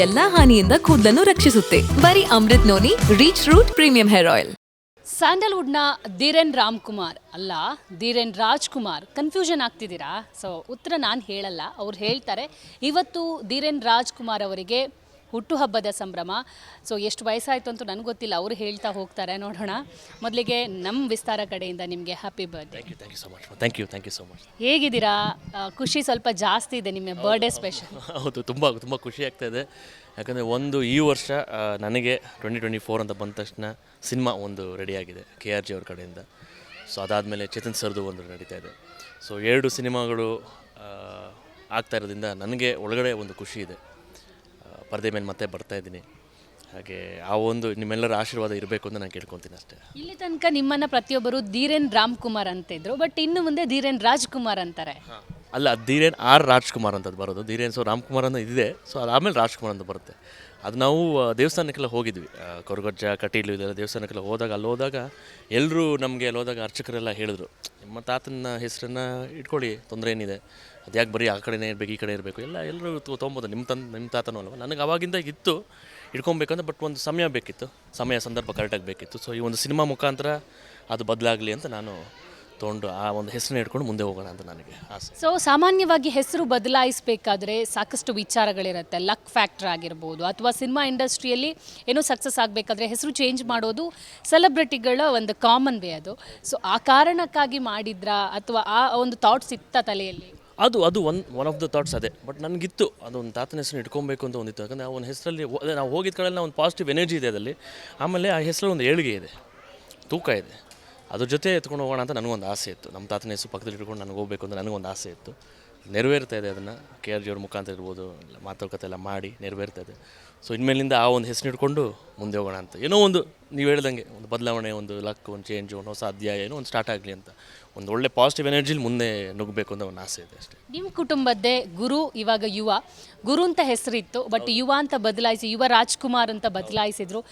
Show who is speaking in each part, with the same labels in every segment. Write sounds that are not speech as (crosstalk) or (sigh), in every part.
Speaker 1: ಎಲ್ಲಾ ಹಾನಿಯಿಂದ ಕೂದಲನ್ನು ರಕ್ಷಿಸುತ್ತೆ. ಬರೀ Amrut noni reach root premium hair oil
Speaker 2: ಸ್ಯಾಂಡಲ್ವುಡ್ನ Ram Ramkumar ಅಲ್ಲ, ಧೀರೆನ್ ರಾಜ್ಕುಮಾರ್. ಕನ್ಫ್ಯೂಷನ್ ಆಗ್ತಿದ್ದೀರಾ? ಸೊ ಉತ್ತರ ನಾನು ಹೇಳಲ್ಲ, ಅವ್ರು ಹೇಳ್ತಾರೆ, ಇವತ್ತು ಧೀರೆನ್ ರಾಜ್ಕುಮಾರ್ ಅವರಿಗೆ ಹುಟ್ಟುಹಬ್ಬದ ಸಂಭ್ರಮ. ಸೊ ಎಷ್ಟು ವಯಸ್ಸಾಯಿತು ಅಂತೂ ನನಗೆ ಗೊತ್ತಿಲ್ಲ. ಅವರು ಹೇಳ್ತಾ ಹೋಗ್ತಾರೆ. ನೋಡೋಣ. ಮೊದಲಿಗೆ ನಮ್ಮ ವಿಸ್ತಾರ ಕಡೆಯಿಂದ ನಿಮಗೆ happy birthday
Speaker 3: thank you thank you so much thank you thank you so much
Speaker 2: ಹೇಗಿದ್ದೀರಾ? ಆ, ಖುಷಿ ಸ್ವಲ್ಪ ಜಾಸ್ತಿ ಇದೆ ನಿಮ್ಮ ಬರ್ಡೇ ಸ್ಪೆಷಲ್
Speaker 3: ಹೌದು. ತುಂಬ ತುಂಬ ಖುಷಿ ಆಗ್ತಾ ಇದೆ. ಯಾಕಂದರೆ ಒಂದು ಈ ವರ್ಷ ಆ, ನನಗೆ ಟ್ವೆಂಟಿ ಟ್ವೆಂಟಿ ಫೋರ್ ಅಂತ ಬಂದ ತಕ್ಷಣ ಸಿನಿಮಾ ಒಂದು ರೆಡಿಯಾಗಿದೆ ಕೆ ಆರ್ ಜಿ ಅವ್ರ ಕಡೆಯಿಂದ. ಸೊ ಅದಾದಮೇಲೆ ಚೇತನ್ ಸರ್ದು ಒಂದು ನಡೀತಾ ಇದೆ. ಸೊ ಎರಡು ಸಿನಿಮಾಗಳು ಆ, ಆಗ್ತಾ ಇರೋದ್ರಿಂದ ನನಗೆ ಒಳಗಡೆ ಒಂದು ಖುಷಿ ಇದೆ. ಪರದೆ ಮೇಲೆ ಮತ್ತೆ ಬರ್ತಾ ಇದ್ದೀನಿ. ಹಾಗೆ ಆ ಒಂದು ನಿಮ್ಮೆಲ್ಲರ ಆಶೀರ್ವಾದ ಇರಬೇಕು ಅಂತ ನಾನು ಕೇಳ್ಕೊತೀನಿ ಅಷ್ಟೇ.
Speaker 2: ಇಲ್ಲಿ ತನಕ ನಿಮ್ಮನ್ನ ಪ್ರತಿಯೊಬ್ಬರು ಧೀರೇನ್ ರಾಮ್ಕುಮಾರ್ ಅಂತಿದ್ರು ಬಟ್ ಇನ್ನು ಮುಂದೆ ಧೀರೇನ್ ರಾಜ್ಕುಮಾರ್ ಅಂತಾರೆ.
Speaker 3: ಅಲ್ಲ ಅದು ಧೀರೇನ್ ಆರ್ ರಾಜ್ಕುಮಾರ್ ಅಂತದ್ದು ಬರೋದು. ಧೀರೇನ್ ಸೊ ರಾಮ್ಕುಮಾರ್ ಅನ್ನೋ ಇದೆ ಸೊ ಆಮೇಲೆ ರಾಜ್ಕುಮಾರ್ ಅಂತ ಬರುತ್ತೆ. ಅದು ನಾವು ದೇವಸ್ಥಾನಕ್ಕೆಲ್ಲ ಹೋಗಿದ್ವಿ. ಕೊರಗೊಜ್ಜ, ಕಟೀಲು ಇದೆಲ್ಲ ದೇವಸ್ಥಾನಕ್ಕೆಲ್ಲ ಹೋದಾಗ, ಅಲ್ಲಿ ಹೋದಾಗ ಎಲ್ಲರೂ ನಮಗೆ ಅಲ್ಲಿ ಹೋದಾಗ ಅರ್ಚಕರೆಲ್ಲ ಹೇಳಿದ್ರು, ನಿಮ್ಮ ತಾತನ ಹೆಸರನ್ನು ಇಟ್ಕೊಳ್ಳಿ, ತೊಂದರೆ ಏನಿದೆ. ಅದು ಯಾಕೆ ಬರೀ ಆ ಕಡೆನೇ ಇರಬೇಕು, ಈ ಕಡೆ ಇರಬೇಕು. ಎಲ್ಲ ಎಲ್ಲರೂ ತೊಗೊಬೋದು ನಿಮ್ಮ ತನ್ ನಿಮ್ಮ ತಾತನೂ ಅಲ್ವ? ನನಗೆ ಅವಾಗಿಂದ ಇತ್ತು ಇಟ್ಕೊಬೇಕಂದ್ರೆ, ಬಟ್ ಒಂದು ಸಮಯ ಬೇಕಿತ್ತು. ಸಮಯ, ಸಂದರ್ಭ ಕರೆಕ್ಟಾಗಿ ಬೇಕಿತ್ತು. ಸೊ ಈ ಒಂದು ಸಿನಿಮಾ ಮುಖಾಂತರ ಅದು ಬದಲಾಗಲಿ ಅಂತ ನಾನು ತೊಗೊಂಡು ಆ ಒಂದು ಹೆಸರನ್ನ ಇಟ್ಕೊಂಡು ಮುಂದೆ ಹೋಗೋಣ ಅಂತ ನನಗೆ ಆಸೆ.
Speaker 2: ಸೊ ಸಾಮಾನ್ಯವಾಗಿ ಹೆಸರು ಬದಲಾಯಿಸಬೇಕಾದ್ರೆ ಸಾಕಷ್ಟು ವಿಚಾರಗಳಿರುತ್ತೆ. ಲಕ್ ಫ್ಯಾಕ್ಟರ್ ಆಗಿರ್ಬೋದು ಅಥವಾ ಸಿನಿಮಾ ಇಂಡಸ್ಟ್ರಿಯಲ್ಲಿ ಏನೋ ಸಕ್ಸಸ್ ಆಗಬೇಕಾದ್ರೆ ಹೆಸರು ಚೇಂಜ್ ಮಾಡೋದು ಸೆಲೆಬ್ರಿಟಿಗಳ ಒಂದು ಕಾಮನ್ ವೇ ಅದು. ಸೊ ಆ ಕಾರಣಕ್ಕಾಗಿ ಮಾಡಿದ್ರಾ ಅಥವಾ ಆ ಒಂದು ಥಾಟ್ಸ್ ಇತ್ತ ತಲೆಯಲ್ಲಿ?
Speaker 3: ಅದು ಅದು one one of the thoughts ಅದೇ. ಬಟ್ ನನಗಿತ್ತು ಅದೊಂದು ತಾತನ ಹೆಸರು ಇಟ್ಕೊಬೇಕು ಅಂತ ಒಂದಿತ್ತು. ಯಾಕಂದರೆ ಅವನ ಒಂದು ಹೆಸರಲ್ಲಿ ಅದೇ ನಾವು ಹೋಗಿದ್ದ ಕಡೆಲ್ಲ ಒಂದು ಪಾಸಿಟಿವ್ ಎನರ್ಜಿ ಇದೆ ಅದರಲ್ಲಿ. ಆಮೇಲೆ ಆ ಹೆಸರಲ್ಲಿ ಒಂದು ಏಳಿಗೆ ಇದೆ. ತೂಕ ಇದೆ. ಅದ್ರ ಜೊತೆ ಎತ್ಕೊಂಡು ಹೋಗೋಣ ಅಂತ ನನಗೊಂದು ಆಸೆ ಇತ್ತು. ನಮ್ಮ ತಾತನ ಹೆಸರು ಪಕ್ಕದಲ್ಲಿ ಇಟ್ಕೊಂಡು ನನಗೆ ಹೋಗಬೇಕು ಅಂತ ನನಗೊಂದು ಆಸೆ ಇತ್ತು. ನೆರವೇರ್ತಾ ಇದೆ ಅದನ್ನು. ಕೆ ಆರ್ ಜಿ ಅವ್ರ ಮುಖಾಂತರ ಇರ್ಬೋದು ಮಾತುಕತೆ ಎಲ್ಲ ಮಾಡಿ ನೆರವೇರ್ತಾ ಇದೆ. ಸೊ ಇನ್ಮೇಲಿಂದ ಆ ಒಂದು ಹೆಸರು ಇಟ್ಕೊಂಡು ಮುಂದೆ ಹೋಗೋಣ ಅಂತ. ಏನೋ ಒಂದು ನೀವು ಹೇಳ್ದಂಗೆ ಒಂದು ಬದಲಾವಣೆ ಒಂದು ಲಕ್ ಒಂದು ಚೇಂಜ್ ಒಂದು ಹೊಸ ಅಧ್ಯಾಯ ಏನೋ ಒಂದು ಸ್ಟಾರ್ಟ್ ಆಗಲಿ ಅಂತ. ಒಂದು ಒಳ್ಳೆ ಪಾಸಿಟಿವ್ ಎನರ್ಜಿಲಿ ಮುಂದೆ ನುಗ್ಗಬೇಕು ಅಂತ ಒಂದು ಆಸೆ ಇದೆ ಅಷ್ಟೇ.
Speaker 2: ನಿಮ್ಮ ಕುಟುಂಬದ್ದೇ ಗುರು ಇವಾಗ ಯುವ. ಗುರು ಅಂತ ಹೆಸರಿತ್ತು ಬಟ್ ಯುವ ಅಂತ ಬದಲಾಯಿಸಿ ಯುವ ರಾಜ್ಕುಮಾರ್ ಅಂತ ಬದಲಾಯಿಸಿದ್ರು.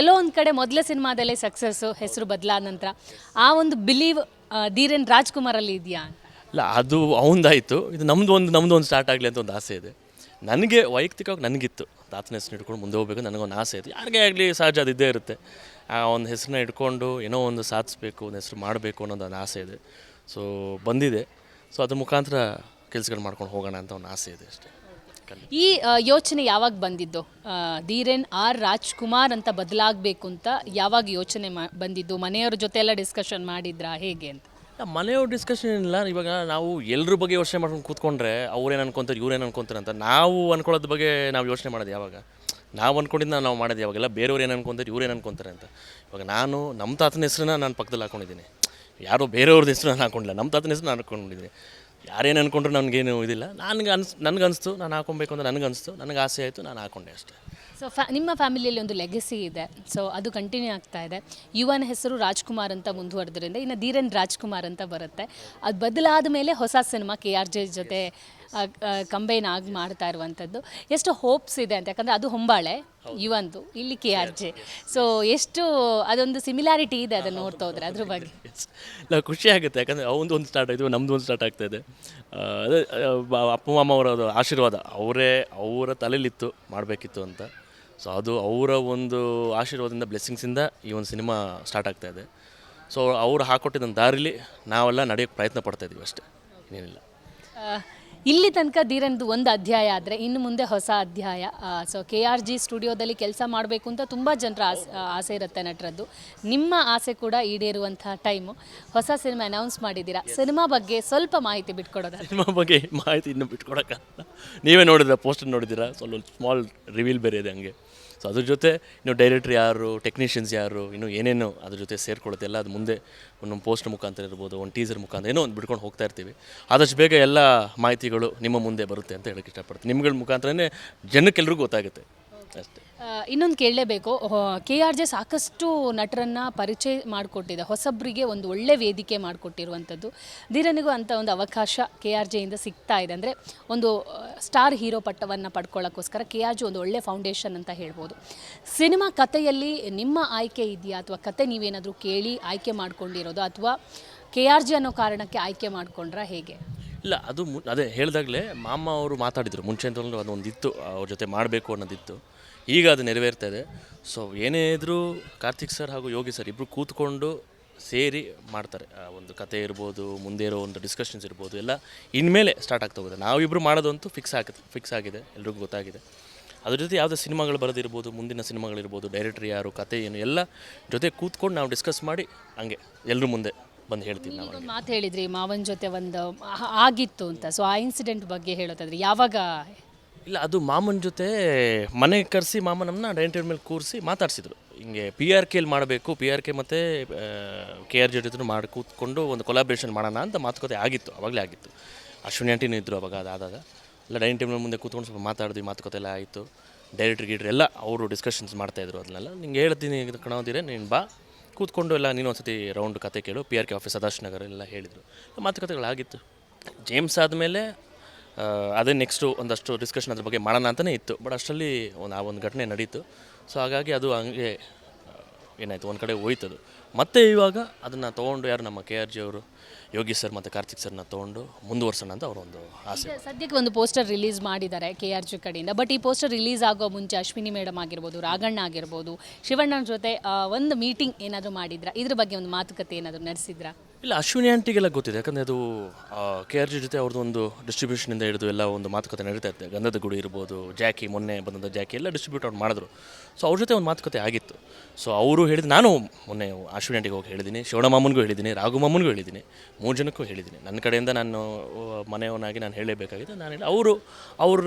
Speaker 2: ಎಲ್ಲೋ ಒಂದು ಕಡೆ ಮೊದಲ ಸಿನಿಮಾದಲ್ಲೇ ಸಕ್ಸಸ್ಸು ಹೆಸರು ಬದಲಾದ ನಂತರ. ಆ ಒಂದು ಬಿಲೀವ್ ಧೀರೇನ್ ರಾಜ್ಕುಮಾರಲ್ಲಿ ಇದೆಯಾ
Speaker 3: ಇಲ್ಲ ಅದು ಅವಂದಾಯಿತು. ಇದು ನಮ್ಮದು ಒಂದು ನಮ್ಮದು ಒಂದು ಸ್ಟಾರ್ಟ್ ಆಗಲಿ ಅಂತ ಒಂದು ಆಸೆ ಇದೆ. ನನಗೆ ವೈಯಕ್ತಿಕವಾಗಿ ನನಗಿತ್ತು. ತಾತನ ಹೆಸರು ಇಟ್ಕೊಂಡು ಮುಂದೆ ಹೋಗ್ಬೇಕು ನನಗೊಂದು ಆಸೆ ಇದೆ ಯಾರಿಗೇ ಆಗಲಿ ಸಹಜ ಅದು ಇದ್ದೇ ಇರುತ್ತೆ. ಆ ಒಂದು ಹೆಸರನ್ನ ಇಟ್ಕೊಂಡು ಏನೋ ಒಂದು ಸಾಧಿಸ್ಬೇಕು, ಒಂದು ಹೆಸರು ಮಾಡಬೇಕು ಅನ್ನೋದು ಒಂದು ಆಸೆ ಇದೆ. ಸೊ ಬಂದಿದೆ. ಸೊ ಅದ್ರ ಮುಖಾಂತರ ಕೆಲಸಗಳು ಮಾಡ್ಕೊಂಡು ಹೋಗೋಣ ಅಂತ ಒಂದು ಆಸೆ ಇದೆ ಅಷ್ಟೇ.
Speaker 2: ಈ ಯೋಚನೆ ಯಾವಾಗ ಬಂದಿದ್ದು? ಧೀರೇನ್ ಆರ್ ರಾಜ್ಕುಮಾರ್ ಅಂತ ಬದಲಾಗಬೇಕು ಅಂತ ಯಾವಾಗ ಯೋಚನೆ ಮಾ, ಬಂದಿದ್ದು? ಮನೆಯವ್ರ ಜೊತೆ ಎಲ್ಲ ಡಿಸ್ಕಷನ್ ಮಾಡಿದ್ರಾ? ಹೇಗೆ ಅಂತ?
Speaker 3: ಮನೆಯವ್ರ ಡಿಸ್ಕಷನ್ ಏನಿಲ್ಲ. ಇವಾಗ ನಾವು ಎಲ್ಲರ ಬಗ್ಗೆ ಯೋಚನೆ ಮಾಡ್ಕೊಂಡು ಕೂತ್ಕೊಂಡ್ರೆ ಅವ್ರೇನು ಅನ್ಕೊಂತಾರೆ, ಇವ್ರೇನು ಅನ್ಕೊಂತಾರೆ ಅಂತ ನಾವು ಅನ್ಕೊಳ್ಳೋದ್ರ ಬಗ್ಗೆ ನಾವು ಯೋಚನೆ ಮಾಡೋದು ಯಾವಾಗ? ನಾವು ಅನ್ಕೊಂಡಿದ್ದ ನಾವು ಮಾಡೋದು ಯಾವಾಗೆಲ್ಲ ಬೇರೆಯವ್ರು ಏನು ಅನ್ಕೊಂತಾರೆ ಇವ್ರೇನು ಅನ್ಕೊಂತಾರೆ ಅಂತ. ಇವಾಗ ನಾನು ನಮ್ಮ ತಾತನ ಹೆಸರನ್ನ ನಾನು ಪಕ್ಕದಲ್ಲಿ ಹಾಕೊಂಡಿದ್ದೀನಿ. ಯಾರೋ ಬೇರೆಯವ್ರದ್ದು ಹೆಸರು ನಾನು ಹಾಕೊಂಡಿಲ್ಲ. ನಮ್ಮ ತಾತನ ಹೆಸರು ನಾನು ಹಾಕೊಂಡಿದ್ದೀನಿ. ಯಾರೇನು ಅನ್ಕೊಂಡ್ರು ನನಗೇನು ಇದಿಲ್ಲ. ನನಗೆ ಅನ್ಸ್, ನನಗೆ ಅನಿಸ್ತು, ನಾನು ಹಾಕೊಬೇಕು ಅಂತ ನನಗೆ ಅನಿಸ್ತು, ನನಗೆ ಆಸೆ ಆಯಿತು, ನಾನು ಹಾಕೊಂಡೆ ಅಷ್ಟೇ.
Speaker 2: ಸೊ ಫ್ಯಾ ನಿಮ್ಮ ಫ್ಯಾಮಿಲಿಯಲ್ಲಿ ಒಂದು ಲೆಗಸಿ ಇದೆ. ಸೊ ಅದು ಕಂಟಿನ್ಯೂ ಆಗ್ತಾ ಇದೆ. ಯುವನ ಹೆಸರು ರಾಜ್ಕುಮಾರ್ ಅಂತ ಮುಂದುವರೆದ್ರಿಂದ ಇನ್ನು ಧೀರನ್ ರಾಜ್ಕುಮಾರ್ ಅಂತ ಬರುತ್ತೆ. ಅದು ಬದಲಾದ ಮೇಲೆ ಹೊಸ ಸಿನಿಮಾ ಕೆ ಆರ್ ಜೆ ಜೊತೆ ಕಂಬೈನ್ ಆಗಿ ಮಾಡ್ತಾ ಇರುವಂಥದ್ದು. ಎಷ್ಟು ಹೋಪ್ಸ್ ಇದೆ ಅಂತ ಯಾಕಂದರೆ ಅದು ಹೊಂಬಾಳೆ ಯುವಂದು ಇಲ್ಲಿ ಕೆ ಆರ್ ಜೆ. ಸೊ ಎಷ್ಟು ಅದೊಂದು ಸಿಮಿಲಾರಿಟಿ ಇದೆ ಅದನ್ನು ನೋಡ್ತಾ ಹೋದ್ರೆ ಅದ್ರ ಬಗ್ಗೆ.
Speaker 3: ನಾವು ಖುಷಿ ಆಗುತ್ತೆ ಯಾಕಂದರೆ ಅವಂದು ಒಂದು ಸ್ಟಾರ್ಟ್ ಆಯಿತು ನಮ್ಮದು ಒಂದು ಸ್ಟಾರ್ಟ್ ಆಗ್ತಾ ಇದೆ. ಅದೇ ಅಪ್ಪ ಮಾಮ ಅವರ ಆಶೀರ್ವಾದ ಅವರೇ ಅವರ ತಲೆಯಲ್ಲಿತ್ತು ಮಾಡಬೇಕಿತ್ತು ಅಂತ. ಸೊ ಅದು ಅವರ ಒಂದು ಆಶೀರ್ವಾದದಿಂದ ಬ್ಲೆಸ್ಸಿಂಗ್ಸಿಂದ ಈ ಒಂದು ಸಿನಿಮಾ ಸ್ಟಾರ್ಟ್ ಆಗ್ತಾ ಇದೆ. ಸೊ ಅವ್ರು ಹಾಕೊಟ್ಟಿದ್ದ ದಾರಿಲಿ ನಾವೆಲ್ಲ ನಡೆಯೋಕ್ಕೆ ಪ್ರಯತ್ನ ಪಡ್ತಾ ಇದೀವಿ ಅಷ್ಟೇ.
Speaker 2: ಏನಿಲ್ಲ ಇಲ್ಲಿ ತನಕ ಧೀರನ್ದು ಒಂದು ಅಧ್ಯಾಯ ಆದರೆ ಇನ್ನು ಮುಂದೆ ಹೊಸ ಅಧ್ಯಾಯ. ಸೊ ಕೆ ಆರ್ ಜಿ ಸ್ಟುಡಿಯೋದಲ್ಲಿ ಕೆಲಸ ಮಾಡಬೇಕು ಅಂತ ತುಂಬ ಜನರ ಆಸೆ ಆಸೆ ಇರುತ್ತೆ ನಟರದ್ದು. ನಿಮ್ಮ ಆಸೆ ಕೂಡ ಈಡೇರುವಂಥ ಟೈಮು. ಹೊಸ ಸಿನಿಮಾ ಅನೌನ್ಸ್ ಮಾಡಿದ್ದೀರಾ? ಸಿನಿಮಾ ಬಗ್ಗೆ ಸ್ವಲ್ಪ ಮಾಹಿತಿ ಬಿಟ್ಕೊಡೋದ?
Speaker 3: ಸಿನಿಮಾ ಬಗ್ಗೆ ಮಾಹಿತಿ ಇನ್ನೂ ಬಿಟ್ಕೊಡೋಕ್ಕಲ್ಲ ನೀವೇ ನೋಡಿದ್ರೆ ಪೋಸ್ಟರ್ ನೋಡಿದ್ದೀರಾ? ಸ್ವಲ್ಪ ಸ್ಮಾಲ್ ರಿವೀಲ್ ಬೇರೆ ಇದೆ ಹಂಗೆ. ಸೊ ಅದ್ರ ಜೊತೆ ಇನ್ನು ಡೈರೆಕ್ಟ್ರ್ ಯಾರು ಟೆಕ್ನಿಷಿಯನ್ಸ್ ಯಾರು, ಇನ್ನು ಏನೇನು ಅದ್ರ ಜೊತೆ ಸೇರ್ಕೊಳ್ಳುತ್ತೆ, ಎಲ್ಲ ಅದು ಮುಂದೆ ಒಂದು ಪೋಸ್ಟ್ ಮುಖಾಂತರ ಇರ್ಬೋದು, ಒಂದು ಟೀಸರ್ ಮುಖಾಂತರ, ಏನೋ ಒಂದು ಬಿಡ್ಕೊಂಡು ಹೋಗ್ತಾ ಇರ್ತೀವಿ. ಆದಷ್ಟು ಬೇಗ ಎಲ್ಲ ಮಾಹಿತಿಗಳು ನಿಮ್ಮ ಮುಂದೆ ಬರುತ್ತೆ ಅಂತ ಹೇಳಕ್ಕೆ ಇಷ್ಟಪಡ್ತೀನಿ. ನಿಮ್ಗಳ ಮುಖಾಂತರನೇ ಜನಕ್ಕೆಲ್ರಿಗೂ ಗೊತ್ತಾಗುತ್ತೆ. ಅಷ್ಟೇ.
Speaker 2: ಇನ್ನೊಂದು ಕೇಳಲೇಬೇಕು. ಕೆ ಆರ್ ಜೆ ಸಾಕಷ್ಟು ನಟರನ್ನು ಪರಿಚಯ ಮಾಡಿಕೊಟ್ಟಿದೆ. ಹೊಸಬ್ರಿಗೆ ಒಂದು ಒಳ್ಳೆ ವೇದಿಕೆ ಮಾಡಿಕೊಟ್ಟಿರುವಂಥದ್ದು. ಧೀರನಿಗೂ ಅಂತ ಒಂದು ಅವಕಾಶ ಕೆ ಆರ್ ಜೆಯಿಂದ ಸಿಗ್ತಾ ಇದೆ. ಅಂದರೆ ಒಂದು ಸ್ಟಾರ್ ಹೀರೋ ಪಟ್ಟವನ್ನು ಪಡ್ಕೊಳ್ಳೋಕ್ಕೋಸ್ಕರ ಕೆ ಆರ್ ಜೆ ಒಂದು ಒಳ್ಳೆ ಫೌಂಡೇಶನ್ ಅಂತ ಹೇಳ್ಬೋದು. ಸಿನಿಮಾ ಕಥೆಯಲ್ಲಿ ನಿಮ್ಮ ಆಯ್ಕೆ ಇದೆಯಾ? ಅಥವಾ ಕತೆ ನೀವೇನಾದರೂ ಕೇಳಿ ಆಯ್ಕೆ ಮಾಡ್ಕೊಂಡಿರೋದು? ಅಥವಾ ಕೆ ಆರ್ ಜೆ ಅನ್ನೋ ಕಾರಣಕ್ಕೆ ಆಯ್ಕೆ ಮಾಡ್ಕೊಂಡ್ರಾ ಹೇಗೆ?
Speaker 3: ಇಲ್ಲ ಅದು ಮು ಅದೇ ಹೇಳಿದಾಗಲೇ ಮಾಮ ಅವರು ಮಾತಾಡಿದರು. ಮುಂಚೆ ಅದೊಂದಿತ್ತು ಅವ್ರ ಜೊತೆ ಮಾಡಬೇಕು ಅನ್ನೋದಿತ್ತು. ಈಗ ಅದು ನೆರವೇರ್ತಾ ಇದೆ. ಸೊ ಏನೇ ಇದ್ದರೂ ಕಾರ್ತಿಕ್ ಸರ್ ಹಾಗೂ ಯೋಗಿ ಸರ್ ಇಬ್ಬರು ಕೂತ್ಕೊಂಡು ಸೇರಿ ಮಾಡ್ತಾರೆ. ಆ ಒಂದು ಕತೆ ಇರ್ಬೋದು ಮುಂದೆ ಇರೋ ಒಂದು ಡಿಸ್ಕಷನ್ಸ್ ಇರ್ಬೋದು ಎಲ್ಲ ಇನ್ಮೇಲೆ ಸ್ಟಾರ್ಟ್ ಆಗ್ತಾ ಹೋಗುತ್ತೆ. ನಾವಿಬ್ಬರು ಮಾಡೋದಂತೂ ಫಿಕ್ಸ್ ಆಗುತ್ತೆ ಫಿಕ್ಸ್ ಆಗಿದೆ. ಎಲ್ರಿಗೂ ಗೊತ್ತಾಗಿದೆ. ಅದ್ರ ಜೊತೆ ಯಾವುದೇ ಸಿನಿಮಾಗಳು ಬರೋದಿರ್ಬೋದು ಮುಂದಿನ ಸಿನಿಮಾಗಳಿರ್ಬೋದು ಡೈರೆಕ್ಟರ್ ಯಾರು ಕತೆ ಏನು ಎಲ್ಲ ಜೊತೆ ಕೂತ್ಕೊಂಡು ನಾವು ಡಿಸ್ಕಸ್ ಮಾಡಿ ಹಂಗೆ ಎಲ್ಲರ ಮುಂದೆ ಬಂದು ಹೇಳ್ತೀವಿ ನಾವು
Speaker 2: ಒಂದು ಮಾತು ಹೇಳಿದ್ರಿ ಮಾವನ ಜೊತೆ ಒಂದು ಆಗಿತ್ತು ಅಂತ. ಸೊ ಆ ಇನ್ಸಿಡೆಂಟ್ ಬಗ್ಗೆ ಹೇಳೋದಾದ್ರೆ ಯಾವಾಗ
Speaker 3: ಇಲ್ಲ, ಅದು ಮಾಮನ ಜೊತೆ ಮನೆಗೆ ಕರೆಸಿ ಮಾಮ ನಮ್ಮನ್ನ ಡೈನಿಂಗ್ ಟೇಬಲ್ ಮೇಲೆ ಕೂರಿಸಿ ಮಾತಾಡಿಸಿದ್ರು. ಹಿಂಗೆ ಪಿ ಆರ್ ಕೆಲ್ ಮಾಡಬೇಕು ಪಿ ಆರ್ ಕೆ ಮತ್ತು ಕೆ ಆರ್ ಜೊತೆ ಮಾಡಿ, ಕೂತ್ಕೊಂಡು ಒಂದು ಕೊಲಾಬ್ರೇಷನ್ ಮಾಡೋಣ ಅಂತ ಮಾತುಕತೆ ಆಗಿತ್ತು ಆವಾಗಲೇ ಆಗಿತ್ತು. ಅಶ್ವಿನಿ ಆಂಟಿನೂ ಇದ್ದರು ಅವಾಗ ಅದಾದಾಗ ಎಲ್ಲ ಡೈನಿಂಗ್ ಟೇಬಲ್ ಮುಂದೆ ಕೂತ್ಕೊಂಡು ಸ್ವಲ್ಪ ಮಾತಾಡಿದ್ವಿ, ಮಾತುಕತೆ ಎಲ್ಲ ಆಯಿತು. ಡೈರೆಕ್ಟ್ರ್ ಗೀಡ್ರ್ ಎಲ್ಲ ಅವರು ಡಿಸ್ಕಷನ್ಸ್ ಮಾಡ್ತಾಯಿದ್ರು ಅದನ್ನೆಲ್ಲ ನಿಂಗೆ ಹೇಳ್ತೀನಿ ಕಣೋದಿರೆ ನೀನು ಬಾ. ಕೂತ್ಕೊಂಡು ಎಲ್ಲ ನೀನು ಒಂದ್ಸತಿ ರೌಂಡ್ ಕತೆ ಕೇಳು. P R K office Sadashivanagar ಎಲ್ಲ ಹೇಳಿದರು. ಮಾತುಕತೆಗಳಾಗಿತ್ತು. ಜೇಮ್ಸ್ ಆದಮೇಲೆ ಅದೇ ನೆಕ್ಸ್ಟು ಒಂದಷ್ಟು ಡಿಸ್ಕಷನ್ ಅದ್ರ ಬಗ್ಗೆ ಮಾಡೋಣ ಅಂತಲೇ ಇತ್ತು. ಬಟ್ ಅಷ್ಟರಲ್ಲಿ ಒಂದು ಆ ಒಂದು ಘಟನೆ ನಡೀತು. ಸೊ ಹಾಗಾಗಿ ಅದು ಹಂಗೆ ಏನಾಯಿತು? ಒಂದು ಕಡೆ ಹೋಯ್ತದು. ಮತ್ತೆ ಇವಾಗ ಅದನ್ನು ತೊಗೊಂಡು ಯಾರು? ನಮ್ಮ ಕೆ ಆರ್ ಜಿ ಅವರು ಯೋಗಿ ಸರ್ ಮತ್ತು ಕಾರ್ತಿಕ್ ಸರ್ನ ತೊಗೊಂಡು ಮುಂದುವರ್ಸೋಣ ಅಂತ ಅವರೊಂದು ಆಸೆ.
Speaker 2: ಸದ್ಯಕ್ಕೆ ಒಂದು ಪೋಸ್ಟರ್ ರಿಲೀಸ್ ಮಾಡಿದ್ದಾರೆ ಕೆ ಆರ್ ಜಿ ಕಡೆಯಿಂದ. ಬಟ್ ಈ ಪೋಸ್ಟರ್ ರಿಲೀಸ್ ಆಗೋ ಮುಂಚೆ ಅಶ್ವಿನಿ ಮೇಡಮ್ ಆಗಿರ್ಬೋದು ರಾಘಣ್ಣ ಆಗಿರ್ಬೋದು, ಶಿವಣ್ಣನ ಜೊತೆ ಒಂದು ಮೀಟಿಂಗ್ ಏನಾದರೂ ಮಾಡಿದ್ರ? ಇದ್ರ ಬಗ್ಗೆ ಒಂದು ಮಾತುಕತೆ ಏನಾದರೂ ನಡೆಸಿದ್ರಾ?
Speaker 3: ಇಲ್ಲ ಅಶ್ವಿನಿ ಆಂಟಿಗೆಲ್ಲ ಗೊತ್ತಿದೆ. ಯಾಕಂದರೆ ಅದು ಕೆ ಆರ್ ಜಿ ಜೊತೆ ಅವ್ರದ್ದು ಒಂದು ಡಿಸ್ಟ್ರಿಬ್ಯೂಷನಿಂದ ಹಿಡಿದು ಎಲ್ಲ ಒಂದು ಮಾತುಕತೆ ನಡೀತಾ ಇತ್ತು ಗಂಧದ ಗುಡಿ ಇರ್ಬೋದು ಜಾಕಿ ಮೊನ್ನೆ ಬಂದಂಥ ಜಾಕಿ ಎಲ್ಲ ಡಿಸ್ಟ್ರಿಬ್ಯೂಟ್ ಅವ್ರು ಮಾಡಿದ್ರು. ಸೊ ಅವ್ರ ಜೊತೆ ಒಂದು ಮಾತುಕತೆ ಆಗಿತ್ತು. ಸೊ ಅವರು ಹೇಳಿದ ನಾನು ಮೊನ್ನೆ ಅಶ್ವಿನಿ ಆಂಟಿಗೆ ಹೋಗಿ ಹೇಳಿದ್ದೀನಿ ಶಿವಣಮಾಮನಿಗೂ ಹೇಳಿದ್ದೀನಿ ರಾಘುಮಾಮನಿಗೂ ಹೇಳಿದ್ದೀನಿ ಮೂರು ಜನಕ್ಕೂ ಹೇಳಿದ್ದೀನಿ ನನ್ನ ಕಡೆಯಿಂದ ನಾನು ಮನೆಯವನಾಗಿ ನಾನು ಹೇಳಲೇಬೇಕಾಗಿದೆ. ನಾನು ಹೇಳಿ ಅವರು ಅವ್ರ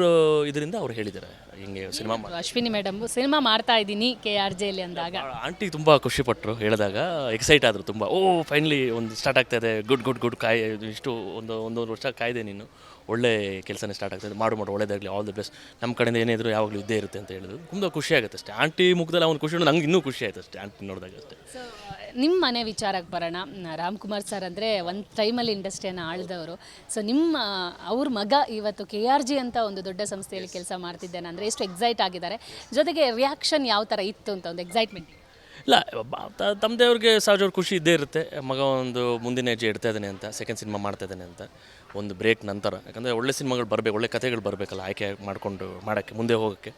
Speaker 3: ಇದರಿಂದ ಅವ್ರು ಹೇಳಿದ್ದಾರೆ. ಹಿಂಗೆ ಸಿನಿಮಾ
Speaker 2: ಅಶ್ವಿನಿ ಮೇಡಮ್ ಸಿನಿಮಾ ಮಾಡ್ತಾ ಇದ್ದೀನಿ ಕೆ ಆರ್ ಜೆಯಲ್ಲಿ ಅಂದಾಗ.
Speaker 3: ಆಂಟಿ ತುಂಬ ಖುಷಿಪಟ್ಟರು ಹೇಳಿದಾಗ ಎಕ್ಸೈಟ್ ಆದರು ತುಂಬ. ಓ ಫೈನಲಿ ಒಂದು ಸ್ಟಾರ್ಟ್ ಆಗ್ತದೆ ಗುಡ್ ಗುಡ್ ಗುಡ್ ಕಾಯ್ ಇಷ್ಟು ಒಂದು ಒಂದೊಂದು ವರ್ಷ ಕಾಯ್ದೆ ನೀನು. ಒಳ್ಳೆ ಕೆಲಸನೇ ಸ್ಟಾರ್ಟ್ ಆಗ್ತಾಯಿದೆ ಮಾಡು ಮಾಡು ಒಳ್ಳೇದಾಗಲಿ ಆಲ್ ದಿ ಬೆಸ್ಟ್ ನಮ್ಮ ಕಡೆಯಿಂದ ಏನಿದ್ರು ಯಾವಾಗಲೂ ಇದ್ದೇ ಇರುತ್ತೆ ಅಂತ ಹೇಳಿದ್ರು. ತುಂಬ ಖುಷಿ ಆಗುತ್ತೆ ಅಷ್ಟೇ. ಆಂಟಿ ಮುಖದಲ್ಲಿ ಅವ್ನು ಖುಷಿ ನಂಗೆ ಇನ್ನೂ ಖುಷಿ ಆಯ್ತು ಅಷ್ಟೇ ಆಂಟಿ ನೋಡಿದಾಗ ಅಷ್ಟೇ.
Speaker 2: ನಿಮ್ಮ ಮನೆ ವಿಚಾರಕ್ಕೆ ಬರೋಣ. ರಾಮ್ ರಾಮ್ಕುಮಾರ್ ಸರ್ ಅಂದರೆ ಒಂದು ಟೈಮಲ್ಲಿ ಇಂಡಸ್ಟ್ರಿಯನ್ನು ಆಳಿದವರು. ಸೊ ನಿಮ್ಮ ಅವ್ರ ಮಗ ಇವತ್ತು ಕೆ ಆರ್ ಜಿ ಅಂತ ಒಂದು ದೊಡ್ಡ ಸಂಸ್ಥೆಯಲ್ಲಿ ಕೆಲಸ ಮಾಡ್ತಿದ್ದೇನೆ ಅಂದರೆ ಎಷ್ಟು ಎಕ್ಸೈಟ್ ಆಗಿದ್ದಾರೆ. ಜೊತೆಗೆ ರಿಯಾಕ್ಷನ್ ಯಾವ ಥರ ಇತ್ತು ಅಂತ ಒಂದು ಎಕ್ಸೈಟ್ಮೆಂಟ್
Speaker 3: ಇಲ್ಲ ತಮ್ಮದೇ ತ- ಸಹಜ ಸಹಜವ್ರ ಖುಷಿ ಇದ್ದೇ ಇರುತ್ತೆ. ಮಗ ಒಂದು ಮುಂದಿನ ಹೆಜ್ಜೆ ಇಡ್ತಾ ಇದ್ದಾನೆ ಅಂತ ಸೆಕೆಂಡ್ ಸಿನಿಮಾ ಮಾಡ್ತಾ ಇದ್ದಾನೆ ಅಂತ, ಒಂದು ಬ್ರೇಕ್ ನಂತರ. ಯಾಕಂದರೆ ಒಳ್ಳೆ ಸಿನಿಮಾಗಳು ಬರಬೇಕು, ಒಳ್ಳೆ ಕಥೆಗಳು ಬರಬೇಕಲ್ಲ ಆಯ್ಕೆ ಮಾಡಿಕೊಂಡು ಮಾಡೋಕ್ಕೆ, ಮುಂದೆ ಹೋಗೋಕ್ಕೆ.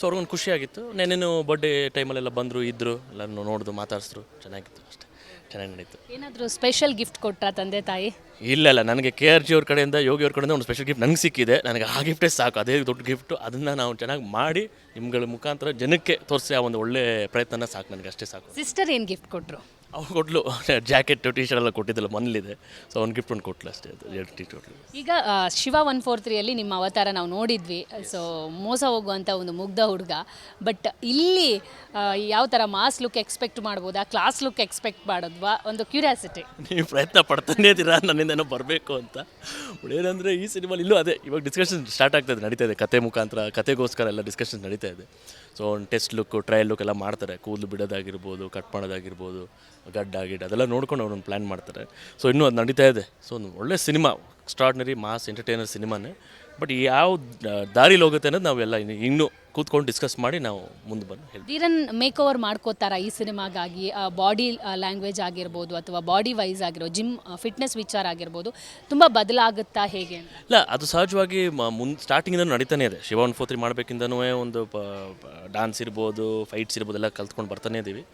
Speaker 3: ಸೊ ಅವ್ರಿಗೊಂದು ಖುಷಿಯಾಗಿತ್ತು ನೆನ್ನೆನೂ ಬರ್ಡೇ ಟೈಮಲ್ಲೆಲ್ಲ ಬಂದರು ಇದ್ದರು ಎಲ್ಲರನ್ನು ನೋಡಿದ್ರು ಮಾತಾಡಿಸಿದ್ರು, ಚೆನ್ನಾಗಿತ್ತು ಅಷ್ಟೇ. ಚೆನ್ನಾಗಿ ನಡೀತು.
Speaker 2: ಏನಾದರೂ ಸ್ಪೆಷಲ್ ಗಿಫ್ಟ್ ಕೊಟ್ಟ ತಂದೆ ತಾಯಿ?
Speaker 3: ಇಲ್ಲ ಇಲ್ಲ ನನಗೆ ಕೆ ಆರ್ ಜಿ ಅವ್ರ ಕಡೆಯಿಂದ ಯೋಗಿ ಅವ್ರ ಕಡೆಯಿಂದ ಒಂದು ಸ್ಪೆಷಲ್ ಗಿಫ್ಟ್ ನನಗೆ ಸಿಕ್ಕಿದೆ. ನನಗೆ ಆ ಗಿಫ್ಟೇ ಸಾಕು. ಅದೇ ದೊಡ್ಡ ಗಿಫ್ಟು ಅದನ್ನು ನಾವು ಚೆನ್ನಾಗಿ ಮಾಡಿ ನಿಮ್ಗಳ ಮುಖಾಂತರ ಜನಕ್ಕೆ ತೋರಿಸಿ ಆ ಒಂದು ಒಳ್ಳೆ ಪ್ರಯತ್ನ ಸಾಕು. ನನಗೆ ಅಷ್ಟೇ ಸಾಕು.
Speaker 2: ಸಿಸ್ಟರ್ ಏನು ಗಿಫ್ಟ್ ಕೊಟ್ಟರು
Speaker 3: ಅವ್ರು ಕೊಟ್ಲು. (laughs) ಜಾಕೆಟ್ ಟಿ ಶರ್ಟ್ ಎಲ್ಲ ಕೊಟ್ಟಿದ್ದಲ್ಲ ಮನೇಲಿದೆ. ಸೊ ಅವ್ನು ಗಿಫ್ಟ್ ಒಂದು ಕೊಟ್ಲು ಅಷ್ಟೇ ಅದು ಎರಡು ಟಿ ಕೊಟ್ಲು
Speaker 2: ಈಗ ಆ, ಶಿವ ಒನ್ ಫೋರ್ ತ್ರೀಯಲ್ಲಿ ನಿಮ್ಮ ಅವತಾರ ನಾವು ನೋಡಿದ್ವಿ. ಸೊ ಮೋಸ ಹೋಗುವಂಥ ಒಂದು ಮುಗ್ಧ ಹುಡುಗ. ಬಟ್ ಇಲ್ಲಿ ಯಾವ ಥರ ಮಾಸ್ ಲುಕ್ ಎಕ್ಸ್ಪೆಕ್ಟ್ ಮಾಡ್ಬೋದಾ ಕ್ಲಾಸ್ ಲುಕ್ ಎಕ್ಸ್ಪೆಕ್ಟ್ ಮಾಡೋದ್ವಾ? ಒಂದು ಕ್ಯೂರಿಯಾಸಿಟಿ
Speaker 3: ನೀವು ಪ್ರಯತ್ನ ಪಡ್ತಾನೇ ಇದ್ದೀರಾ? ನನ್ನಿಂದೇನೋ ಬರಬೇಕು ಅಂತ. ಬಟ್ ಏನಂದರೆ ಈ ಸಿನಿಮಾಲಿ ಇಲ್ಲೂ ಅದೇ ಇವಾಗ ಡಿಸ್ಕಷನ್ ಸ್ಟಾರ್ಟ್ ಆಗ್ತದೆ ಇದೆ ನಡೀತಾ ಇದೆ. ಕತೆ ಮುಖಾಂತರ ಕತೆಗೋಸ್ಕರ ಎಲ್ಲ ಡಿಸ್ಕಷನ್ ನಡೀತಾ ಇದೆ. ಸೊ ಒಂದು ಟೆಸ್ಟ್ ಲುಕ್ಕು ಟ್ರಯಲ್ ಲುಕ್ ಎಲ್ಲ ಮಾಡ್ತಾರೆ. ಕೂದಲು ಬಿಡೋದಾಗಿರ್ಬೋದು ಕಟ್ ಮಾಡೋದಾಗಿರ್ಬೋದು. ಗಡ್ಡ ಗಿಡ್ಡ ಅದೆಲ್ಲ ನೋಡ್ಕೊಂಡು ಅವ್ರನ್ನ ಪ್ಲ್ಯಾನ್ ಮಾಡ್ತಾರೆ. ಸೊ ಇನ್ನೂ ಅದು ನಡೀತಾ ಇದೆ. ಸೊ ಒಂದು ಒಳ್ಳೆ ಸಿನಿಮಾ ಎಕ್ಸ್ಟ್ರಾಡ್ನರಿ ಮಾಸ್ ಎಂಟರ್ಟೈನರ್ ಸಿನಿಮಾನೇ ಬಟ್ ಯಾವ ದಾರಿಲಿ ಹೋಗುತ್ತೆ ಅನ್ನೋದು ನಾವೆಲ್ಲ ಇನ್ನು ಕೂತ್ಕೊಂಡು ಡಿಸ್ಕಸ್ ಮಾಡಿ ನಾವು ಮುಂದೆ ಬಂದು
Speaker 2: ಧೀರನ್ ಮೇಕ್ ಓವರ್ ಮಾಡ್ಕೋತಾರ ಈ ಸಿನಿಮಾಗಾಗಿ ಬಾಡಿ ಲ್ಯಾಂಗ್ವೇಜ್ ಆಗಿರ್ಬೋದು ಅಥವಾ ಬಾಡಿ ವೈಸ್ ಆಗಿರೋ ಜಿಮ್ ಫಿಟ್ನೆಸ್ ವಿಚಾರ ಆಗಿರ್ಬೋದು ತುಂಬ ಬದಲಾಗುತ್ತಾ ಹೇಗೆ
Speaker 3: ಇಲ್ಲ ಅದು ಸಹಜವಾಗಿ ಮುಂದೆ ಸ್ಟಾರ್ಟಿಂಗಿಂದ ನಡೀತಾನೆ ಇದೆ. ಶಿವ ಒನ್ ಫೋತ್ರಿ ಮಾಡಬೇಕಿಂದನೂ ಒಂದು ಡಾನ್ಸ್ ಇರ್ಬೋದು ಫೈಟ್ಸ್ ಇರ್ಬೋದು ಎಲ್ಲ ಕಲ್ತ್ಕೊಂಡು ಬರ್ತಾನೆ ಇದ್ದೀವಿ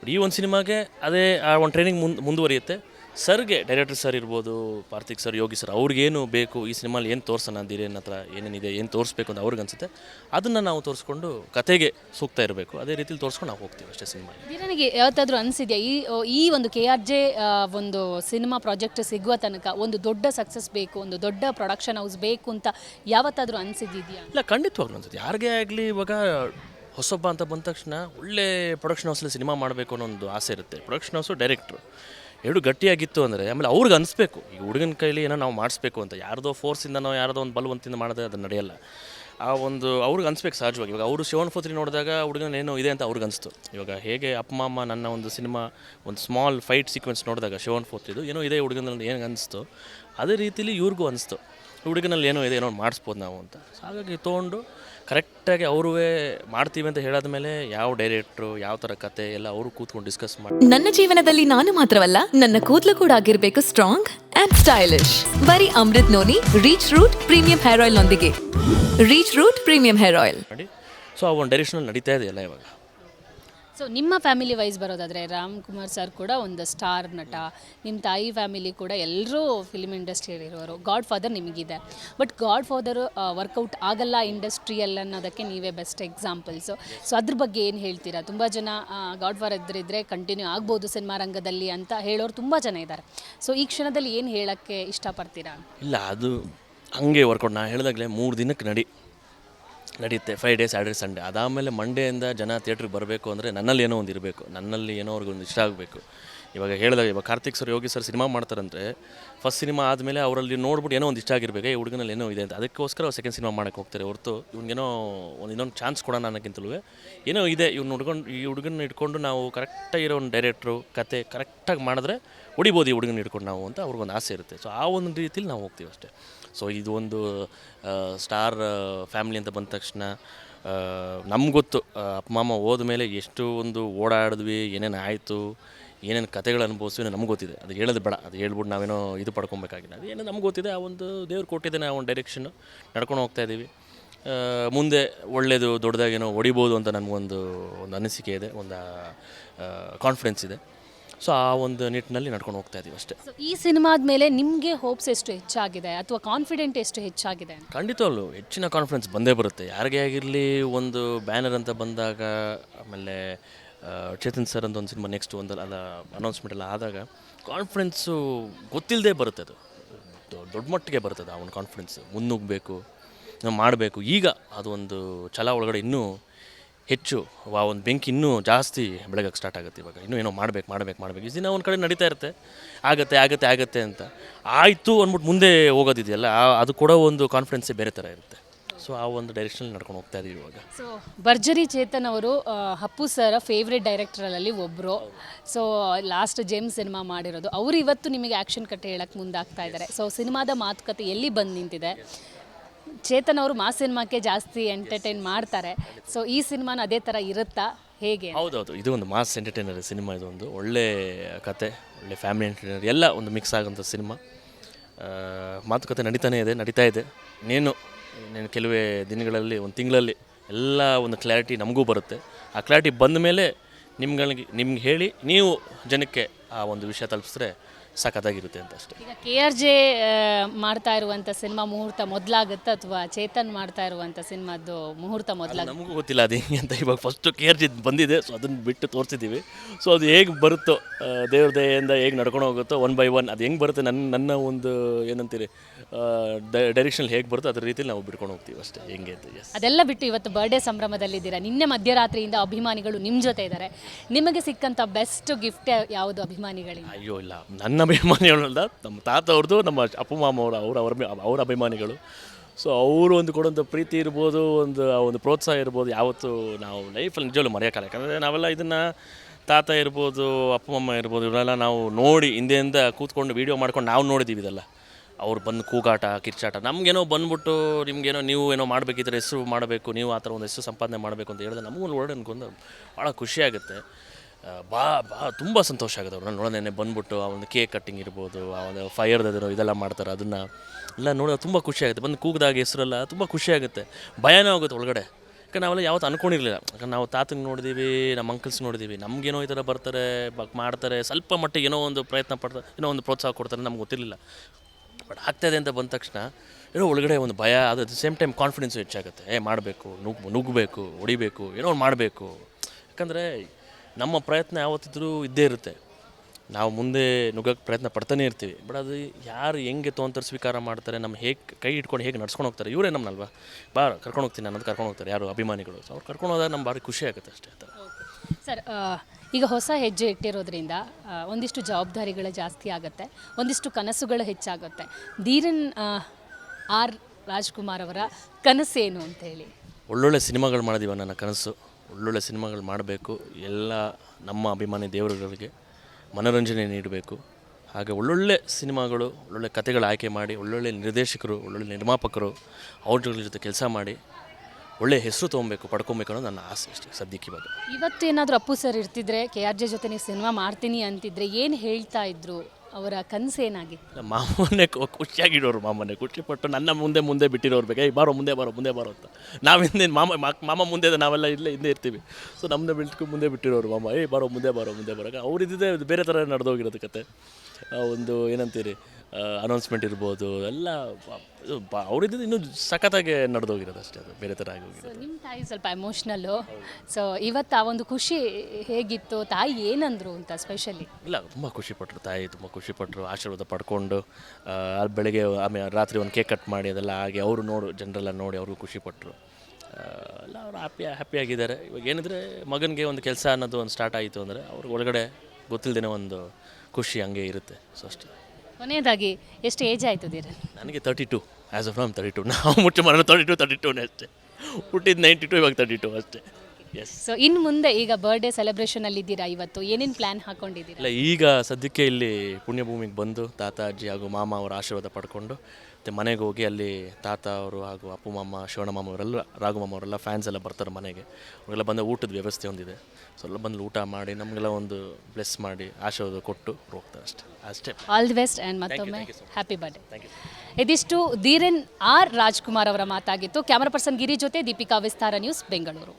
Speaker 3: ಬಟ್ ಈ ಒಂದು ಸಿನಿಮಾಗೆ ಅದೇ ಆ ಒಂದು ಟ್ರೈನಿಂಗ್ ಮುಂದೆ ಮುಂದುವರಿಯುತ್ತೆ. ಸರ್ಗೆ ಡೈರೆಕ್ಟರ್ ಸರ್ ಇರ್ಬೋದು ಪಾರ್ಥಿಕ್ ಸರ್ ಯೋಗಿ ಸರ್ ಅವ್ರಿಗೇನು ಬೇಕು ಈ ಸಿನಿಮಾಲಿ ಏನು ತೋರ್ಸೋಣ ಧೀರೇನ್ ಹತ್ರ ಏನೇನಿದೆ ಏನು ತೋರಿಸ್ಬೇಕು ಅಂತ ಅವ್ರಿಗೆ ಅನಿಸುತ್ತೆ ಅದನ್ನು ನಾವು ತೋರಿಸ್ಕೊಂಡು ಕತೆಗೆ ಸೂಕ್ತ ಇರಬೇಕು. ಅದೇ ರೀತಿಲಿ ತೋರಿಸ್ಕೊಂಡು ನಾವು ಹೋಗ್ತೀವಿ ಅಷ್ಟೇ ಸಿನಿಮಾ
Speaker 2: ಧೀರನಿಗೆ ಯಾವತ್ತಾದರೂ ಅನಿಸಿದೆಯಾ? ಈ ಈ ಒಂದು ಕೆ ಆರ್ ಜೆ ಒಂದು ಸಿನಿಮಾ ಪ್ರಾಜೆಕ್ಟ್ ಸಿಗುವ ತನಕ ಒಂದು ದೊಡ್ಡ ಸಕ್ಸಸ್ ಬೇಕು ಒಂದು ದೊಡ್ಡ ಪ್ರೊಡಕ್ಷನ್ ಹೌಸ್ ಬೇಕು ಅಂತ ಯಾವತ್ತಾದರೂ ಅನಿಸಿದೆಯಾ
Speaker 3: ಇಲ್ಲ ಖಂಡಿತವಾಗ್ಲೂ ಅನ್ಸುತ್ತೆ. ಯಾರಿಗೇ ಆಗಲಿ ಇವಾಗ ಹೊಸೊಬ್ಬ ಅಂತ ಬಂದ ತಕ್ಷಣ ಒಳ್ಳೆ ಪ್ರೊಡಕ್ಷನ್ ಹೌಸಲ್ಲಿ ಸಿನಿಮಾ ಮಾಡಬೇಕು ಅನ್ನೋ ಒಂದು ಆಸೆ ಇರುತ್ತೆ. ಪ್ರೊಡಕ್ಷನ್ ಹೌಸು ಡೈರೆಕ್ಟ್ರು ಎರಡು ಗಟ್ಟಿಯಾಗಿತ್ತು ಅಂದರೆ, ಆಮೇಲೆ ಅವ್ರಿಗೆ ಅನಿಸ್ಬೇಕು, ಈ ಹುಡುಗನ ಕೈಲಿ ಏನೋ ನಾವು ಮಾಡಿಸ್ಬೇಕು ಅಂತ. ಯಾರ್ದೋ ನಾವು ಯಾರ್ದೋ ಒಂದು ಬಲವಂತಿಂದ ಮಾಡಿದ್ರೆ ಅದು ನಡೆಯಲ್ಲ. ಆ ಒಂದು ಅವ್ರಿಗೆ ಅನಿಸ್ಬೇಕು ಸಹಜವಾಗಿ. ಇವಾಗ ಅವರು ಶಿವನ್ ಫೋತ್ರಿ ನೋಡಿದಾಗ ಹುಡುಗನ ಏನೋ ಇದೆ ಅಂತ ಅವ್ರಿಗೆ ಅನಿಸ್ತು. ಇವಾಗ ಹೇಗೆ ಅಪ್ಪ, ಅಮ್ಮ ನನ್ನ ಒಂದು ಸಿನಿಮಾ ಒಂದು ಸ್ಮಾಲ್ ಫೈಟ್ ಸೀಕ್ವೆನ್ಸ್ ನೋಡಿದಾಗ ಶಿವನ್ ಫೋತ್ರಿದು ಏನೋ ಇದೆ ಹುಡುಗನಲ್ಲಿ ಏನು ಅನಿಸ್ತು. ಅದೇ ರೀತಿಲಿ ಇವ್ರಿಗೂ ಅನಿಸ್ತು. ಹುಡುಗನಲ್ಲಿ ಏನೋ ಇದೆ ಏನೋ ಮಾಡಿಸ್ಬೋದು ನಾವು ಅಂತ. ಸೊ ಹಾಗಾಗಿ ತೊಗೊಂಡು ಕರೆಕ್ಟಾಗಿ ಅವರೂ ಮಾಡ್ತೀವಿ ಅಂತ ಹೇಳಾದ ಮೇಲೆ ಯಾವ ಡೈರೆಕ್ಟ್ರು ಯಾವ ಥರ ಕತೆ ಎಲ್ಲ ಅವರು ಕೂತ್ಕೊಂಡು ಡಿಸ್ಕಸ್ ಮಾಡಿ.
Speaker 1: ನನ್ನ ಜೀವನದಲ್ಲಿ ನಾನು ಮಾತ್ರವಲ್ಲ ನನ್ನ ಕೂದಲು ಕೂಡ ಆಗಿರಬೇಕು ಸ್ಟ್ರಾಂಗ್ ಆ್ಯಂಡ್ ಸ್ಟೈಲಿಶ್ ಬರೀ Amrit noni reach root premium hair oil ನೊಂದಿಗೆ. Reach root premium hair oil
Speaker 3: ಮಾಡಿ. ಸೊ ಆ ಒಂದು ಡೈರೆಕ್ಷನಲ್ಲಿ ನಡೀತಾ ಇದೆ ಎಲ್ಲ ಇವಾಗ.
Speaker 2: ಸೊ ನಿಮ್ಮ ಫ್ಯಾಮಿಲಿ ವೈಸ್ ಬರೋದಾದರೆ ರಾಮ್ ಕುಮಾರ್ ಸರ್ ಕೂಡ ಒಂದು ಸ್ಟಾರ್ ನಟ. ನಿಮ್ಮ ತಾಯಿ ಫ್ಯಾಮಿಲಿ ಕೂಡ ಎಲ್ಲರೂ ಫಿಲ್ಮ್ ಇಂಡಸ್ಟ್ರಿಯಲ್ಲಿ ಇರೋರು. God father ನಿಮಗಿದೆ. But god father work out ಆಗಲ್ಲ ಇಂಡಸ್ಟ್ರಿಯಲ್ ಅನ್ನೋದಕ್ಕೆ ನೀವೇ ಬೆಸ್ಟ್ ಎಕ್ಸಾಂಪಲ್ಸು ಸೊ ಅದ್ರ ಬಗ್ಗೆ ಏನು ಹೇಳ್ತೀರಾ? ತುಂಬ ಜನ ಗಾಡ್ ಫಾದರ್ ಇದ್ರೆ ಕಂಟಿನ್ಯೂ ಆಗ್ಬೋದು ಸಿನಿಮಾ ರಂಗದಲ್ಲಿ ಅಂತ ಹೇಳೋರು ತುಂಬ ಜನ ಇದ್ದಾರೆ. ಸೊ ಈ ಕ್ಷಣದಲ್ಲಿ ಏನು ಹೇಳೋಕ್ಕೆ ಇಷ್ಟಪಡ್ತೀರಾ?
Speaker 3: ಇಲ್ಲ, ಅದು ಹಂಗೆ ವರ್ಕೌಟ್ ನಾ ಹೇಳಿದಾಗಲೇ ಮೂರು ದಿನಕ್ಕೆ ನಡಿ. ನಡೆಯುತ್ತೆ ಫೈವ್ ಡೇ ಸ್ಯಾಟರ್ಡೆ ಸಂಡೇ ಅದಾದಮೇಲೆ ಮಂಡೇಯಿಂದ ಜನ ಥಿಯೇಟ್ರಿಗೆ ಬರಬೇಕು ಅಂದರೆ ನನ್ನಲ್ಲಿ ಏನೋ ಒಂದು ಇರಬೇಕು. ನನ್ನಲ್ಲಿ ಏನೋ ಅವ್ರಿಗೊಂದು ಇಷ್ಟ ಆಗಬೇಕು. ಇವಾಗ ಹೇಳಿದಾಗ, ಇವಾಗ Karthik sir, Yogi sir cinema ಮಾಡ್ತಾರಂದ್ರೆ ಫಸ್ಟ್ ಸಿನಿಮಾ ಆದಮೇಲೆ ಅವರಲ್ಲಿ ನೋಡ್ಬಿಟ್ಟು ಏನೋ ಒಂದು ಇಷ್ಟ ಆಗಿರಬೇಕು ಈ ಹುಡುಗನಲ್ಲಿ ಏನೋ ಇದೆ ಅಂತ. ಅದಕ್ಕೋಸ್ಕರ ಅವ್ರು ಸೆಕೆಂಡ್ ಸಿನಿಮಾ ಮಾಡೋಕ್ಕೆ ಹೋಗ್ತಾರೆ ಹೊರತು ಇವ್ನಿಗೇನೋ ಒಂದು ಇನ್ನೊಂದು ಚಾನ್ಸ್ ಕೊಡೋಣ ಅನ್ನೋಕ್ಕಿಂತಲೂ ಏನೋ ಇದೆ. ಇವ್ನು ಹುಡ್ಕೊಂಡು ಈ ಹುಡುಗನ ಇಟ್ಕೊಂಡು ನಾವು ಕರೆಕ್ಟಾಗಿ ಇರೋ ಒಂದು ಡೈರೆಕ್ಟ್ರು ಕತೆ ಕರೆಕ್ಟಾಗಿ ಮಾಡಿದ್ರೆ ಹೊಡಿಬೋದು ಈ ಹುಡುಗನ ಇಟ್ಕೊಂಡು ನಾವು ಅಂತ ಅವ್ರಿಗೊಂದು ಆಸೆ ಇರುತ್ತೆ. ಸೊ ಆ ಒಂದು ರೀತಿಲಿ ನಾವು ಹೋಗ್ತೀವಿ ಅಷ್ಟೇ. ಸೊ ಇದು ಒಂದು ಸ್ಟಾರ್ ಫ್ಯಾಮಿಲಿ ಅಂತ ಬಂದ ತಕ್ಷಣ ನಮ್ಗೊತ್ತು ಅಪ್ಪ, ಮಾಮ ಹೋದ ಮೇಲೆ ಎಷ್ಟು ಒಂದು ಓಡಾಡಿದ್ವಿ, ಏನೇನು ಆಯಿತು ಏನೇನು ಕತೆಗಳು ಅನುಭವಿಸ್ತೀವಿ ನಮ್ಗೆ ಗೊತ್ತಿದೆ. ಅದು ಹೇಳೋದು ಬೇಡ. ಅದು ಹೇಳ್ಬಿಟ್ಟು ನಾವೇನೋ ಇದು ಪಡ್ಕೊಬೇಕಾಗಿಲ್ಲ. ಅದು ಏನೋ ನಮ್ಗೆ ಗೊತ್ತಿದೆ. ಆ ಒಂದು ದೇವ್ರು ಕೊಟ್ಟಿದ್ದೇನೆ ಆ ಒಂದು ಡೈರೆಕ್ಷನ್ನು ನಡ್ಕೊಂಡು ಹೋಗ್ತಾ ಇದ್ದೀವಿ. ಮುಂದೆ ಒಳ್ಳೆಯದು ದೊಡ್ಡದಾಗೇನೋ ಹೊಡಿಬೋದು ಅಂತ ನನಗೊಂದು ಒಂದು ಅನಿಸಿಕೆ ಇದೆ. ಒಂದು ಕಾನ್ಫಿಡೆನ್ಸ್ ಇದೆ. ಸೊ ಆ ಒಂದು ನಿಟ್ಟಿನಲ್ಲಿ ನಡ್ಕೊಂಡು ಹೋಗ್ತಾ ಇದ್ದೀವಿ ಅಷ್ಟೇ.
Speaker 2: ಈ ಸಿನಿಮಾದ ಮೇಲೆ ನಿಮಗೆ ಹೋಪ್ಸ್ ಎಷ್ಟು ಹೆಚ್ಚಾಗಿದೆ? ಅಥವಾ ಕಾನ್ಫಿಡೆಂಟ್ ಎಷ್ಟು ಹೆಚ್ಚಾಗಿದೆ?
Speaker 3: ಖಂಡಿತವಲ್ಲೂ ಹೆಚ್ಚಿನ ಕಾನ್ಫಿಡೆನ್ಸ್ ಬಂದೇ ಬರುತ್ತೆ. ಯಾರಿಗೇ ಆಗಿರಲಿ ಒಂದು ಬ್ಯಾನರ್ ಅಂತ ಬಂದಾಗ ಆಮೇಲೆ ಚೇತನ್ ಸರ್ ಅಂತ ಒಂದು ಸಿನಿಮಾ ನೆಕ್ಸ್ಟ್ ಒಂದು ಅಲ್ಲ ಅನೌನ್ಸ್ಮೆಂಟ್ ಎಲ್ಲ ಆದಾಗ ಕಾನ್ಫಿಡೆನ್ಸು ಗೊತ್ತಿಲ್ಲದೆ ಬರುತ್ತೆ ಅದು. ದೊಡ್ಡ ಮಟ್ಟಿಗೆ ಬರ್ತದೆ ಆ ಒಂದು ಕಾನ್ಫಿಡೆನ್ಸ್ ಮುನ್ನುಗ್ಗಬೇಕು ಮಾಡಬೇಕು. ಈಗ ಅದೊಂದು ಛಲ ಒಳಗಡೆ ಇನ್ನೂ ಹೆಚ್ಚು, ಆ ಒಂದು ಬೆಂಕಿ ಇನ್ನೂ ಜಾಸ್ತಿ ಬೆಳಗಕ್ಕೆ ಸ್ಟಾರ್ಟ್ ಆಗುತ್ತೆ ಇವಾಗ. ಇನ್ನೂ ಏನೋ ಮಾಡ್ಬೇಕು ಮಾಡ್ಬೇಕು ಮಾಡ್ಬೇಕು. ಈ ದಿನ ಒಂದು ಕಡೆ ನಡೀತಾ ಇರುತ್ತೆ. ಆಗತ್ತೆ ಆಗತ್ತೆ ಆಗತ್ತೆ ಅಂತ. ಆಯಿತು ಅಂದ್ಬಿಟ್ಟು ಮುಂದೆ ಹೋಗೋದಿದೆಯಲ್ಲ ಅದು ಕೂಡ ಒಂದು ಕಾನ್ಫಿಡೆನ್ಸೇ ಬೇರೆ ಥರ ಇರುತ್ತೆ. ಸೊ ಆ ಒಂದು ಡೈರೆಕ್ಷನಲ್ಲಿ ನಡ್ಕೊಂಡು ಹೋಗ್ತಾ ಇದೀವಿ ಇವಾಗ.
Speaker 2: ಸೊ ಭರ್ಜರಿ ಚೇತನ್ ಅವರು ಆ, ಅಪ್ಪು ಸರ್ ಫೇವ್ರೆಟ್ ಡೈರೆಕ್ಟರಲ್ಲಿ ಒಬ್ಬರು ಸೊ ಲಾಸ್ಟ್ ಜೇಮ್ ಸಿನಿಮಾ ಮಾಡಿರೋದು. ಅವರು ಇವತ್ತು ನಿಮಗೆ ಆ್ಯಕ್ಷನ್ ಕಟ್ಟೆ ಹೇಳಕ್ಕೆ ಮುಂದಾಗ್ತಾ ಇದ್ದಾರೆ. ಸೊ ಸಿನಿಮಾದ ಮಾತುಕತೆ ಎಲ್ಲಿ ಬಂದು ನಿಂತಿದೆ? ಚೇತನ್ ಅವರು ಮಾ ಸಿನಿಮಾಕ್ಕೆ ಜಾಸ್ತಿ ಎಂಟರ್ಟೈನ್ ಮಾಡ್ತಾರೆ. ಸೊ ಈ ಸಿನಿಮಾನ ಅದೇ ಥರ ಇರುತ್ತಾ? ಹೇಗೆ?
Speaker 3: ಹೌದೌದು. ಇದು ಒಂದು ಮಾಸ್ ಎಂಟರ್ಟೈನರ್ ಸಿನಿಮಾ ಇದೊಂದು ಒಳ್ಳೆ ಕತೆ ಒಳ್ಳೆ ಫ್ಯಾಮಿಲಿ ಎಂಟರ್ಟೈನರ್ ಎಲ್ಲ ಒಂದು ಮಿಕ್ಸ್ ಆಗೋಂಥ ಸಿನಿಮಾ ಆ, ಮಾತುಕತೆ ನಡೀತಾನೆ ಇದೆ ನಡೀತಾ ಇದೆ. ಇನ್ನೇನು ಇನ್ನೇನು ಕೆಲವೇ ದಿನಗಳಲ್ಲಿ, ಒಂದು ತಿಂಗಳಲ್ಲಿ ಎಲ್ಲ ಒಂದು ಕ್ಲಾರಿಟಿ ನಮಗೂ ಬರುತ್ತೆ. ಆ ಕ್ಲಾರಿಟಿ ಬಂದ ಮೇಲೆ ನಿಮ್ಗಳಿಗೆ, ನಿಮ್ಗೆ ಹೇಳಿ, ನೀವು ಜನಕ್ಕೆ ಆ ಒಂದು ವಿಷಯ ತಲುಪಿಸಿದ್ರೆ ಸಖತ್ತಾಗಿರುತ್ತೆ ಅಂತ ಅಷ್ಟೇ
Speaker 2: ಈಗ ಕೆ ಆರ್ ಜೆ ಮಾಡ್ತಾ ಇರುವಂಥ ಸಿನಿಮಾ ಮುಹೂರ್ತ ಮೊದಲಾಗುತ್ತಾ ಅಥವಾ ಚೇತನ್ ಮಾಡ್ತಾ ಇರುವಂಥ ಸಿನಿಮಾದ್ದು ಮುಹೂರ್ತ ಮೊದಲಾಗ
Speaker 3: ನಮಗೂ ಗೊತ್ತಿಲ್ಲ ಅದು ಹೆಂಗೆ ಅಂತ. ಇವಾಗ ಫಸ್ಟು ಆರ್ ಜಿ ಬಂದಿದೆ ಸೊ ಅದನ್ನು ಬಿಟ್ಟು ತೋರಿಸಿದ್ದೀವಿ ಸೊ ಅದು ಹೇಗೆ ಬರುತ್ತೋ ದೇವ್ರ ದಯೆಯಿಂದ ಹೇಗೆ ನಡ್ಕೊಂಡು ಹೋಗುತ್ತೋ ಒನ್ ಬೈ ಒನ್ ಅದು ಹೆಂಗೆ ಬರುತ್ತೆ ನನ್ನ ನನ್ನ ಒಂದು ಏನಂತೀರಿ ಡೈರೆಕ್ಷನ್ ಹೇಗೆ ಬರುತ್ತೋ ಅದ್ರ ರೀತಿಯಲ್ಲಿ ನಾವು ಬಿಡ್ಕೊಂಡು ಹೋಗ್ತೀವಿ ಅಷ್ಟೇ. ಹೆಂಗೆ ಅಂತ ಎಸ್
Speaker 2: ಅದೆಲ್ಲ ಬಿಟ್ಟು ಇವತ್ತು ಬರ್ಡೇ ಸಂಭ್ರಮದಲ್ಲಿದ್ದೀರಾ? ನಿನ್ನೆ ಮಧ್ಯರಾತ್ರಿಯಿಂದ ಅಭಿಮಾನಿಗಳು ನಿಮ್ಮ ಜೊತೆ ಇದ್ದಾರೆ. ನಿಮಗೆ ಸಿಕ್ಕಂಥ ಬೆಸ್ಟ್ ಗಿಫ್ಟ್ ಯಾವುದು ಅಭಿಮಾನಿಗಳಿಗೆ?
Speaker 3: ಅಯ್ಯೋ ಇಲ್ಲ. ನನ್ನ ಅಭಿಮಾನಿಗಳಲ್ಲ, ನಮ್ಮ ತಾತ ಅವ್ರದ್ದು ನಮ್ಮ ಅಪ್ಪ ಮಾಮ ಅವರು ಅವ್ರ ಅವ್ರ ಅವ್ರ ಅಭಿಮಾನಿಗಳು. ಸೊ ಅವರು ಒಂದು ಕೊಡೋಂಥ ಪ್ರೀತಿ ಇರ್ಬೋದು, ಒಂದು, ಆ ಒಂದು ಪ್ರೋತ್ಸಾಹ ಇರ್ಬೋದು, ಯಾವತ್ತೂ ನಾವು ಲೈಫಲ್ಲಿ ನಿಜವಲ್ಲೂ ಮರೆಯೋಕ್ಕಲ್ಲ. ಯಾಕಂದರೆ ನಾವೆಲ್ಲ ಇದನ್ನು ತಾತ ಇರ್ಬೋದು, ಅಪ್ಪ ಅಮ್ಮ ಇರ್ಬೋದು ಇವರೆಲ್ಲ ನಾವು ನೋಡಿ, ಹಿಂದೆಯಿಂದ ಕೂತ್ಕೊಂಡು ವೀಡಿಯೋ ಮಾಡ್ಕೊಂಡು ನಾವು ನೋಡಿದ್ದೀವಿ ಇದೆಲ್ಲ. ಅವ್ರು ಬಂದು ಕೂಗಾಟ, ಕಿರ್ಚಾಟ, ನಮಗೇನೋ ಬಂದ್ಬಿಟ್ಟು ನಿಮಗೇನೋ ನೀವು ಏನೋ ಮಾಡಬೇಕಿದ್ರೆ ಹೆಸರು ಮಾಡಬೇಕು, ನೀವು ಆ ಥರ ಒಂದು ಹೆಸರು ಸಂಪಾದನೆ ಮಾಡಬೇಕು ಅಂತ ಹೇಳಿದ್ರೆ ನಮಗೂ ಒಳ್ಳೆ ಅನ್ಕೊಂಡು ಭಾಳ ಖುಷಿಯಾಗುತ್ತೆ ಬಾ ಬಾ, ತುಂಬ ಸಂತೋಷ ಆಗುತ್ತೆ ಅವ್ರನ್ನ ನೆನೆ ಬಂದ್ಬಿಟ್ಟು ಆ ಒಂದು ಕೇಕ್ ಕಟ್ಟಿಂಗ್ ಇರ್ಬೋದು, ಆ ಒಂದು ಫೈರ್ದದಿರೋ ಇದೆಲ್ಲ ಮಾಡ್ತಾರೆ, ಅದನ್ನು ಎಲ್ಲ ನೋಡೋದು ತುಂಬ ಖುಷಿ ಆಗುತ್ತೆ. ಬಂದು ಕೂಗಿದಾಗ ಹೆಸರೆಲ್ಲ ತುಂಬ ಖುಷಿ ಆಗುತ್ತೆ. ಭಯನೇ ಆಗುತ್ತೆ ಒಳಗಡೆ. ಯಾಕಂದ್ರೆ ನಾವೆಲ್ಲ ಯಾವತ್ತು ಅನ್ಕೊಂಡಿರಲಿಲ್ಲ. ಯಾಕಂದ್ರೆ ನಾವು ತಾತಂಗೆ ನೋಡಿದ್ದೀವಿ ನಮ್ಮ ಅಂಕಲ್ಸ್ ನೋಡಿದ್ದೀವಿ ನಮಗೇನೋ ಈ ಥರ ಬರ್ತಾರೆ ಬಕ್ ಮಾಡ್ತಾರೆ, ಸ್ವಲ್ಪ ಮಟ್ಟಿಗೆ ಏನೋ ಒಂದು ಪ್ರಯತ್ನ ಪಡ್ತಾರೆ, ಏನೋ ಒಂದು ಪ್ರೋತ್ಸಾಹ ಕೊಡ್ತಾರೆ ನಮ್ಗೆ ಗೊತ್ತಿರಲಿಲ್ಲ. ಬಟ್ ಆಗ್ತಾಯಿದೆ ಅಂತ ಬಂದ ತಕ್ಷಣ ಏನೋ ಒಳಗಡೆ ಒಂದು ಭಯ, ಅದು ಅಟ್ ಸೇಮ್ ಟೈಮ್ ಕಾನ್ಫಿಡೆನ್ಸು ಹೆಚ್ಚಾಗುತ್ತೆ. ಏ, ಮಾಡಬೇಕು, ನುಗ್ ನುಗ್ಗಬೇಕು ಹೊಡಿಬೇಕು, ಏನೋ ಒಂದು ಮಾಡಬೇಕು. ಯಾಕಂದರೆ ನಮ್ಮ ಪ್ರಯತ್ನ ಯಾವತ್ತಿದ್ರೂ ಇದ್ದೇ ಇರುತ್ತೆ. ನಾವು ಮುಂದೆ ನುಗ್ಗಕ್ಕೆ ಪ್ರಯತ್ನ ಪಡ್ತಾನೆ ಇರ್ತೀವಿ. ಬಟ್ ಅದು ಯಾರು ಹೆಂಗೆ ತೊಗೊಂತಾರೆ ಸ್ವೀಕಾರ ಮಾಡ್ತಾರೆ ನಮ್ಮ ಹೇಗೆ ಕೈ ಇಟ್ಕೊಂಡು ಹೇಗೆ ನಡ್ಸ್ಕೊಂಡು ಹೋಗ್ತಾರೆ ಇವರೇ ನಮ್ಮನ್ನಲ್ವಾ ಬಾ ಕರ್ಕೊಂಡು ಹೋಗ್ತೀನಿ ಅನ್ನೋದು ಕರ್ಕೊಂಡು ಹೋಗ್ತಾರೆ ಯಾರು ಅಭಿಮಾನಿಗಳು. ಸೊ ಅವ್ರು ಕರ್ಕೊಂಡು ಹೋದಾಗ ನಮ್ಮ ಭಾರಿ ಖುಷಿ ಆಗುತ್ತೆ ಅಷ್ಟೇ ಆ ಥರ.
Speaker 2: ಸರ್ ಈಗ ಹೊಸ ಹೆಜ್ಜೆ ಇಟ್ಟಿರೋದ್ರಿಂದ ಒಂದಿಷ್ಟು ಜವಾಬ್ದಾರಿಗಳು ಜಾಸ್ತಿ ಆಗುತ್ತೆ ಒಂದಿಷ್ಟು ಕನಸುಗಳು ಹೆಚ್ಚಾಗುತ್ತೆ. ಧೀರನ್ ಆರ್ ರಾಜ್ಕುಮಾರ್ ಅವರ ಕನಸೇನು ಅಂತ ಹೇಳಿ?
Speaker 3: ಒಳ್ಳೊಳ್ಳೆ ಸಿನಿಮಾಗಳು ಮಾಡಿದೀವ ನನ್ನ ಕನಸು. ಒಳ್ಳೊಳ್ಳೆ ಸಿನಿಮಾಗಳು ಮಾಡಬೇಕು. ಎಲ್ಲ ನಮ್ಮ ಅಭಿಮಾನಿ ದೇವರುಗಳಿಗೆ ಮನೋರಂಜನೆ ನೀಡಬೇಕು. ಹಾಗೆ ಒಳ್ಳೊಳ್ಳೆ ಸಿನಿಮಾಗಳು, ಒಳ್ಳೊಳ್ಳೆ ಕತೆಗಳು ಆಯ್ಕೆ ಮಾಡಿ, ಒಳ್ಳೊಳ್ಳೆ ನಿರ್ದೇಶಕರು, ಒಳ್ಳೊಳ್ಳೆ ನಿರ್ಮಾಪಕರು ಅವ್ರ ಜೊತೆ ಕೆಲಸ ಮಾಡಿ ಒಳ್ಳೆ ಹೆಸರು ತೊಗೊಬೇಕು, ಪಡ್ಕೊಬೇಕು ಅನ್ನೋದು ನನ್ನ ಆಸೆ ಅಷ್ಟೇ ಸದ್ಯಕ್ಕೆ ಇವಾಗ.
Speaker 2: ಇವತ್ತೇನಾದರೂ ಅಪ್ಪು ಸರ್ ಇರ್ತಿದ್ರೆ, ಕೆ ಆರ್ ಜೆ ಜೊತೆ ನೀವು ಸಿನಿಮಾ ಮಾಡ್ತೀನಿ ಅಂತಿದ್ರೆ ಏನು ಹೇಳ್ತಾ ಇದ್ರು? ಅವರ ಕನಸೇನಾಗಿತ್ತು
Speaker 3: ಮಾಮನೆ ಖುಷಿಯಾಗಿಡೋರು ಮಾಮನೆ. ಖುಷಿಪಟ್ಟು ನನ್ನ ಮುಂದೆ ಮುಂದೆ ಬಿಟ್ಟಿರೋರು ಬೇಕಾ ಈ ಬಾರೋ, ಮುಂದೆ ಬಾರೋ ಮುಂದೆ ಬಾರೋ ಅಂತ. ನಾವು ಹಿಂದೆ ಮಾಮ ಮಾಮ ಮುಂದೆ ನಾವೆಲ್ಲ ಇಲ್ಲೇ, ಹಿಂದೆ ಇರ್ತೀವಿ. ಸೊ ನಮ್ಮದೇ ಬಿಟ್ಕು ಮುಂದೆ ಬಿಟ್ಟಿರೋರು ಮಾಮ. ಏ ಬಾರೋ, ಮುಂದೆ ಬಾರೋ, ಮುಂದೆ ಬರೋಕೆ ಅವ್ರು ಇದ್ದಿದ್ದೇ ಬೇರೆ ಥರ ನಡೆದೋಗಿರೋದು ಕತೆ. ಒಂದು ಏನಂತೀರಿ? ಅನೌನ್ಸ್ಮೆಂಟ್ ಇರ್ಬೋದು ಎಲ್ಲ ಅವರಿದ್ದು ಇನ್ನೂ ಸಖತ್ತಾಗಿ ನಡೆದೋಗಿರೋದು ಅಷ್ಟೇ ಅದು ಬೇರೆ ಥರ ಆಗಿ
Speaker 2: ನಿಮ್ಮ ತಾಯಿ ಸ್ವಲ್ಪ ಎಮೋಷ್ನಲ್ಲು ಸೊ ಇವತ್ತು ಆ ಒಂದು ಖುಷಿ ಹೇಗಿತ್ತು? ತಾಯಿ ಏನಂದ್ರು ಅಂತ ಸ್ಪೆಷಲಿ
Speaker 3: ಇಲ್ಲ ತುಂಬ ಖುಷಿಪಟ್ಟರು ತಾಯಿ ತುಂಬ ಖುಷಿಪಟ್ಟರು ಆಶೀರ್ವಾದ ಪಡ್ಕೊಂಡು ಆ, ಅಲ್ಲಿ ಬೆಳಗ್ಗೆ ಆಮೇಲೆ ರಾತ್ರಿ ಒಂದು ಕೇಕ್ ಕಟ್ ಮಾಡಿ ಅದೆಲ್ಲ ಆಗಿ ಅವರು ನೋಡು ಜನರೆಲ್ಲ ನೋಡಿ ಅವರು ಖುಷಿಪಟ್ಟರು ಎಲ್ಲ ಅವರು ಹ್ಯಾಪಿ ಹ್ಯಾಪಿಯಾಗಿದ್ದಾರೆ ಇವಾಗ ಏನಿದ್ರೆ ಮಗನಿಗೆ ಒಂದು ಕೆಲಸ ಅನ್ನೋದು ಒಂದು ಸ್ಟಾರ್ಟ್ ಆಯಿತು ಅಂದರೆ ಅವ್ರ ಒಳಗಡೆ ಗೊತ್ತಿಲ್ಲದೇ ಒಂದು ಖುಷಿ ಹಂಗೆ ಇರುತ್ತೆ. ಸೊ ಅಷ್ಟೇ.
Speaker 2: ಕೊನೆಯದಾಗಿ, ಎಷ್ಟು ಏಜ್ ಆಯ್ತು
Speaker 3: ನನಗೆ thirty two as uh from thirty two ನಾವು ಮುಟ್ಟಿ ಮಾಡೋಣ ತರ್ಟಿ ಟು ತರ್ಟಿ ಟು ಅಷ್ಟೇ. ಹುಟ್ಟಿದ್ದು ನೈಂಟಿ ಟು ಇವಾಗ ತರ್ಟಿ ಟು ಅಷ್ಟೇ.
Speaker 2: ಸೊ ಇನ್ನು ಮುಂದೆ ಈಗ ಬರ್ಡೇ ಸೆಲೆಬ್ರೇಷನಲ್ಲಿ ಇದ್ದೀರಾ ಇವತ್ತು? ಏನೇನು ಪ್ಲಾನ್ ಹಾಕೊಂಡಿದ್ದೀರಾ?
Speaker 3: ಇಲ್ಲ ಈಗ ಸದ್ಯಕ್ಕೆ ಇಲ್ಲಿ ಪುಣ್ಯಭೂಮಿಗೆ ಬಂದು ತಾತ ಅಜ್ಜಿ ಹಾಗೂ ಮಾಮ ಅವರ ಆಶೀರ್ವಾದ ಪಡ್ಕೊಂಡು ಮತ್ತು ಮನೆಗೆ ಹೋಗಿ ಅಲ್ಲಿ ತಾತ ಅವರು ಹಾಗೂ ಅಪ್ಪು ಮಾಮ ಶಿವಣ್ಣ ಮಾಮ ಅವರೆಲ್ಲ ರಾಘು ಮಾಮ ಅವರೆಲ್ಲ ಫ್ಯಾನ್ಸ್ ಎಲ್ಲ ಬರ್ತಾರೆ ಮನೆಗೆ. ಅವರೆಲ್ಲ ಬಂದು ಊಟದ ವ್ಯವಸ್ಥೆ ಒಂದಿದೆ. ಸೊ ಎಲ್ಲ ಬಂದು ಊಟ ಮಾಡಿ ನಮಗೆಲ್ಲ ಒಂದು ಬ್ಲೆಸ್ ಮಾಡಿ ಆಶೀರ್ವಾದ ಕೊಟ್ಟು ಹೋಗ್ತಾರೆ ಅಷ್ಟೇ. ಅಷ್ಟೇ.
Speaker 2: ಆಲ್ ದಿ ಬೆಸ್ಟ್ ಆ್ಯಂಡ್ ಮತ್ತೊಮ್ಮೆ. ಹ್ಯಾಪಿ ಬರ್ಡೇ ಇದಿಷ್ಟು ಧೀರನ್ ಆರ್ ರಾಜ್ಕುಮಾರ್ ಅವರ ಮಾತಾಗಿತ್ತು. ಕ್ಯಾಮರಾ ಪರ್ಸನ್ ಗಿರಿ ಜೊತೆ ದೀಪಿಕಾ ವಿಸ್ತಾರ ನ್ಯೂಸ್ ಬೆಂಗಳೂರು.